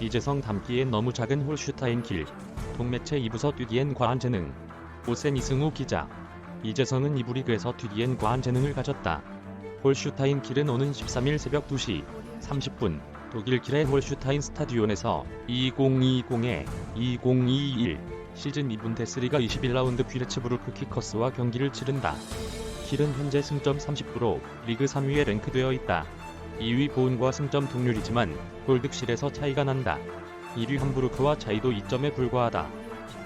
이재성 닮기엔 너무 작은 홀슈타인 길. 동매체 2부서 뛰기엔 과한 재능. 오센 이승우 기자. 이재성은 이부 리그에서 뛰기엔 과한 재능을 가졌다. 홀슈타인 길은 오는 13일 새벽 2시 30분 독일 길의 홀슈타인 스타디온에서 2020에 2021 시즌 2분 데스리가 21라운드 뷰레츠부르크 키커스와 경기를 치른다. 길은 현재 승점 30%, 리그 3위에 랭크되어 있다. 2위 보은과 승점 동률이지만 골득실에서 차이가 난다. 1위 함부르크와 차이도 2점에 불과하다.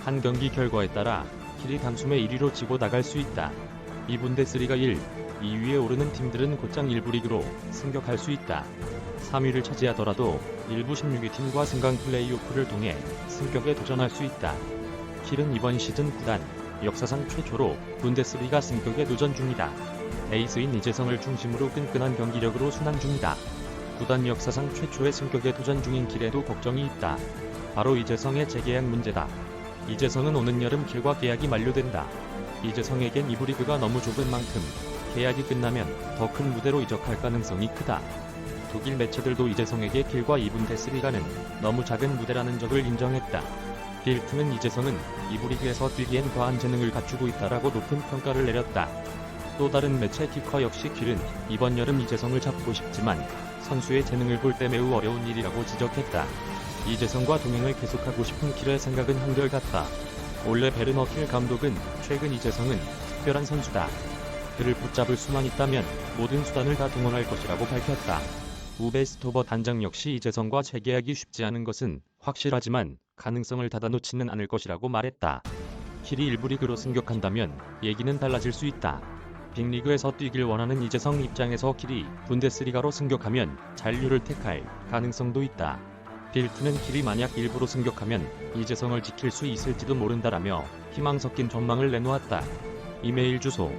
한 경기 결과에 따라 길이 단숨에 1위로 지고 나갈 수 있다. 2분데스리가 1, 2위에 오르는 팀들은 곧장 1부 리그로 승격할 수 있다. 3위를 차지하더라도 일부 16위 팀과 승강 플레이오프를 통해 승격에 도전할 수 있다. 킬은 이번 시즌 구단 역사상 최초로 분데스리가 승격에 도전 중이다. 에이스인 이재성을 중심으로 끈끈한 경기력으로 순항 중이다. 구단 역사상 최초의 승격에 도전 중인 길에도 걱정이 있다. 바로 이재성의 재계약 문제다. 이재성은 오는 여름 길과 계약이 만료된다. 이재성에겐 이부 리그가 너무 좁은 만큼 계약이 끝나면 더 큰 무대로 이적할 가능성이 크다. 독일 매체들도 이재성에게 길과 2분 데스리가는 너무 작은 무대라는 적을 인정했다. 빌트는 이재성은 이부 리그에서 뛰기엔 과한 재능을 갖추고 있다라고 높은 평가를 내렸다. 또 다른 매체 키커 역시 길은 이번 여름 이재성을 잡고 싶지만 선수의 재능을 볼 때 매우 어려운 일이라고 지적했다. 이재성과 동행을 계속하고 싶은 길의 생각은 한결같다. 원래 베르너 킬 감독은 최근 이재성은 특별한 선수다. 그를 붙잡을 수만 있다면 모든 수단을 다 동원할 것이라고 밝혔다. 우베스토버 단장 역시 이재성과 재계약이 쉽지 않은 것은 확실하지만 가능성을 닫아놓지는 않을 것이라고 말했다. 킬이 일부 리 그로 승격한다면 얘기는 달라질 수 있다. 빅리그에서 뛰길 원하는 이재성 입장에서 킬이 분데스리가로 승격하면 잔류를 택할 가능성도 있다. 빌트는 킬이 만약 일부로 승격하면 이재성을 지킬 수 있을지도 모른다라며 희망 섞인 전망을 내놓았다. 이메일 주소